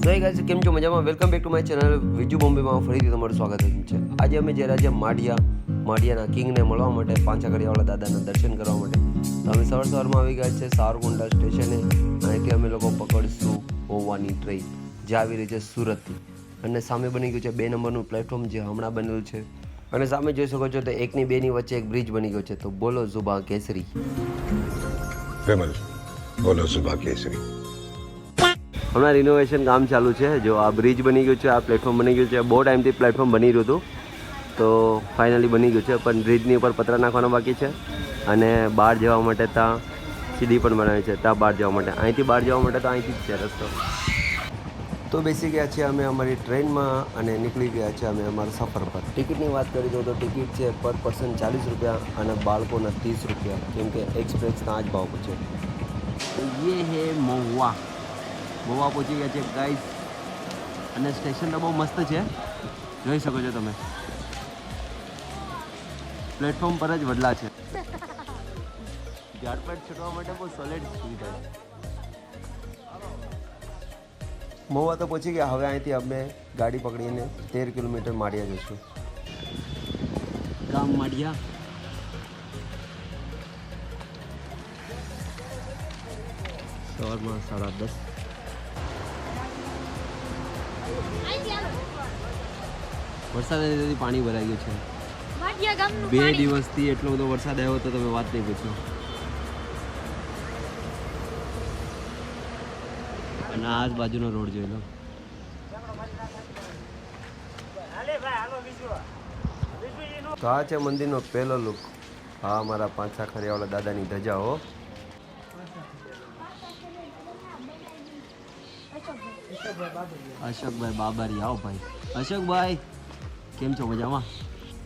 So guys કેમ છો? મજામાં? Welcome back to my channel Viju બોમ્બેમાં ફરીથી તમારું સ્વાગત છે. આજે અમે જે રાજ્ય માડિયા માઢિયાના કિંગને મળવા માટે પાંચા ઘડિયાવાળા દાદાના દર્શન કરવા માટે. તો અમે સવાર સવારમાં આવી ગયા છે સારગુંડા સ્ટેશને. અહીંથી અમે લોકો પકડીશું ઓવાની ટ્રેન. જે આવી રહી છે સુરતથી. અને સામે બની ગયું છે બે નંબરનું પ્લેટફોર્મ જે હમણાં બનેલું છે. અને સામે જોઈ શકો છો તો એકની બેની વચ્ચે એક બ્રિજ બની ગયો છે. તો બોલો ઝુબા કેસરી બોલો ઝુબા કેસરી હમણાં રિનોવેશન કામ ચાલુ છે. જો આ બ્રિજ બની ગયું છે, આ પ્લેટફોર્મ બની ગયું છે. બહુ ટાઈમથી પ્લેટફોર્મ બની રહ્યું હતું. તો ફાઇનલી બની ગયું છે, પણ બ્રિજની ઉપર પતરા નાખવાનો બાકી છે. અને બહાર જવા માટે ત્યાં સીડી પણ બનાવી છે, ત્યાં બહાર જવા માટે. અહીંથી બહાર જવા માટે તો અહીંથી જ છે રસ્તો. તો બેસી ગયા છે અમે અમારી ટ્રેનમાં અને નીકળી ગયા છે અમે અમારા સફર પર. ટિકિટની વાત કરી દઉં તો ટિકિટ છે પર પર્સન ચાલીસ રૂપિયા અને બાળકોના ત્રીસ રૂપિયા. કેમ કે એક્સપ્રેસના જ ભાવ છે. યે હે મહુવા. મહુવા પહોંચી ગયા છે ગાઈઝ અને સ્ટેશન તો બહુ મસ્ત છે. જોઈ શકો છો તમે. પ્લેટફોર્મ પર જ વડલા છે. ઝાડપાટ છૂટવા માટે બહુ સોલિડ સુવિધા છે. મહુવા તો પહોંચી ગયા. હવે અહીંથી અમે ગાડી પકડીને તેર કિલોમીટર માળિયા જઈશું. ગામ માળિયા. સવારમાં સાડા દસ. વરસાદના લીધે પાણી ભરાઈ ગયું છે. બે દિવસથી એટલો બધો વરસાદ આવ્યો તો તમે વાત નહીં પૂછો. અને આ જ બાજુનો રોડ જોઈ લો. તો આ છે મંદિરનો પહેલો લુક આ અમારા પાંચસા ખરિયાવાળા દાદાની ધજા હો. અશોકભાઈ બાબરી આવો ભાઈ. અશોકભાઈ કેમ છો મજામાં?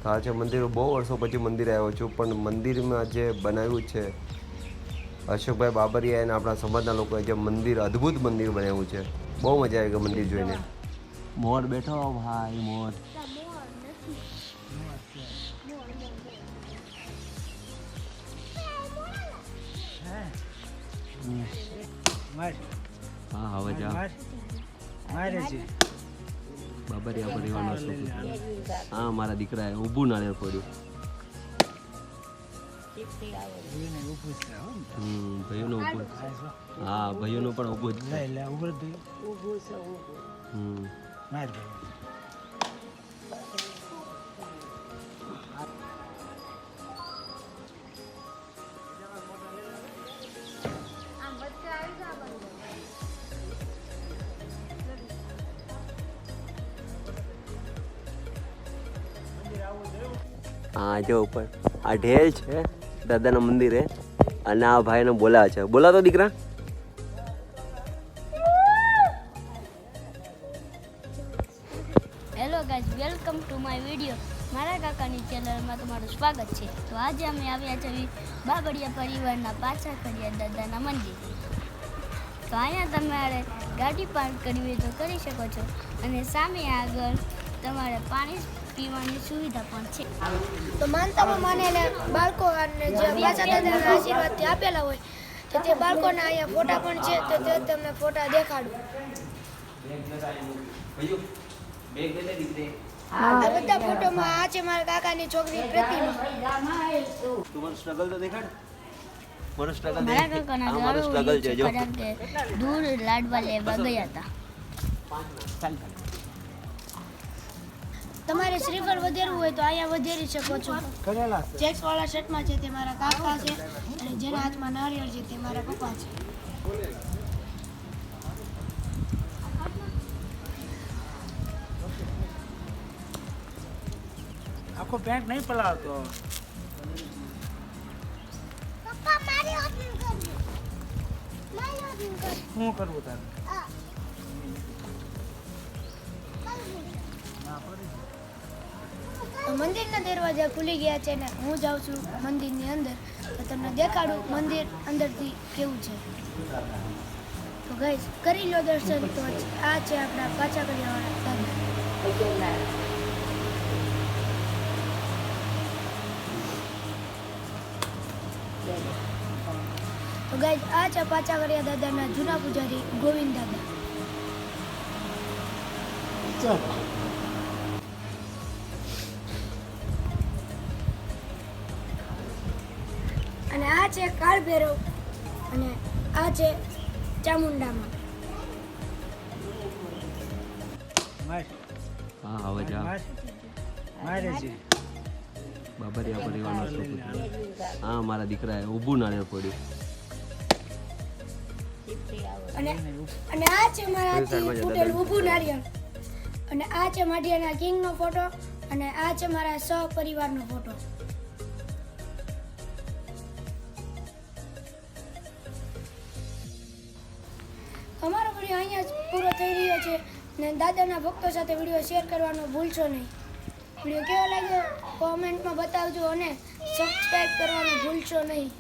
હા છે મંદિર. બહુ વર્ષો પછી મંદિર આવ્યો છું પણ મંદિરમાં જે બનાવ્યું છે અશોકભાઈ બાબરિયા અને આપણા સમાજના લોકોએ જે મંદિર અદ્ભુત મંદિર બનાવ્યું છે. બહુ મજા આવી ગઈ મંદિર જોઈને. મોર બેઠો ભાઈ મોર. હા હવે જા. બાબરિયા પરિવારનો છોકરો હા મારા દીકરાએ ઊભું નાળિયેર ફોડ્યું. હમ ભાઈઓનું ઊભું હા ભાઈઓનું પણ ઊભું જ છે. હમ. હા જો ઉપર. આ ઢેલ છે, દાદાના મંદિરે. અને આ ભાઈને બોલાવે છે. બોલાતો દીકરા. Hello guys welcome to my video મારા કાકાની ચેનલમાં તમારું સ્વાગત છે. તો આજે અમે આવ્યા છે બાબડિયા પરિવારના પાછા કર્યા દાદાના મંદિર. તો અહીંયા તમારે ગાડી પાર્ક કરવી હોય તો કરી શકો છો. અને સામે આગળ તમારે પાણી પીવાની સુવિધા પણ છે. તો માનતામાં માનેલા બાળકો અને જે પાછા દાદાના આશીર્વાદથી આપેલા હોય તો તે બાળકોના અહીંયા ફોટા પણ છે તો તે તમને ફોટા દેખાડું. આ બધા ફોટોમાં આ છે મારા કાકાની છોકરી પ્રતિમા. તમારું સ્ટ્રગલ તો દેખાડ. મારું સ્ટ્રગલ મારા કાકાના આ સ્ટ્રગલ છે જો. દૂર લાડવા લેવા ગયા હતા. તમારે શ્રીફળ વધેરવું હોય તો અહીંયા વધેરી શકો છો. ચેક્સ વાળા શર્ટમાં છે તે મારા કાકા છે અને જેના હાથમાં નારિયેળ છે તે મારા પપ્પા છે. આખો પેન્ટ નહીં પલાવતો શું કરવું તારે? મંદિરના દરવાજા ખુલી ગયા છે ને હું જાઉં છું મંદિરની અંદર. તો તમને દેખાડું મંદિર અંદરથી કેવું છે. તો ગાઈસ કરી લો દર્શન. તો આ છે આપણા પાછા કર્યાવાળા દાદા. તો ગાઈસ આ છે પાછા કર્યા દાદાના જૂના પૂજારી ગોવિંદ દાદા. કાળ ભૈરવ અને આ છે ચામુંડામાં હા હવે જા. માર. મારે છે. બાબરિયા પરિવારનો છોકરો હા મારા દીકરાએ ઊભું નાળિયેર અને અને આ છે મારા તૂટેલું ઊભું નારિયેળ અને આ છે માઢિયાના કિંગનો ફોટો અને આ છે મારા સહપરિવારનો ફોટો. વીડિયો અહીંયા જ પૂરો થઈ રહ્યો છે ને દાદાના ભક્તો સાથે વીડિયો શેર કરવાનો ભૂલશો નહીં. વીડિયો કેવો લાગ્યો? કોમેન્ટમાં બતાવજો અને સબસ્ક્રાઈબ કરવાનું ભૂલશો નહીં.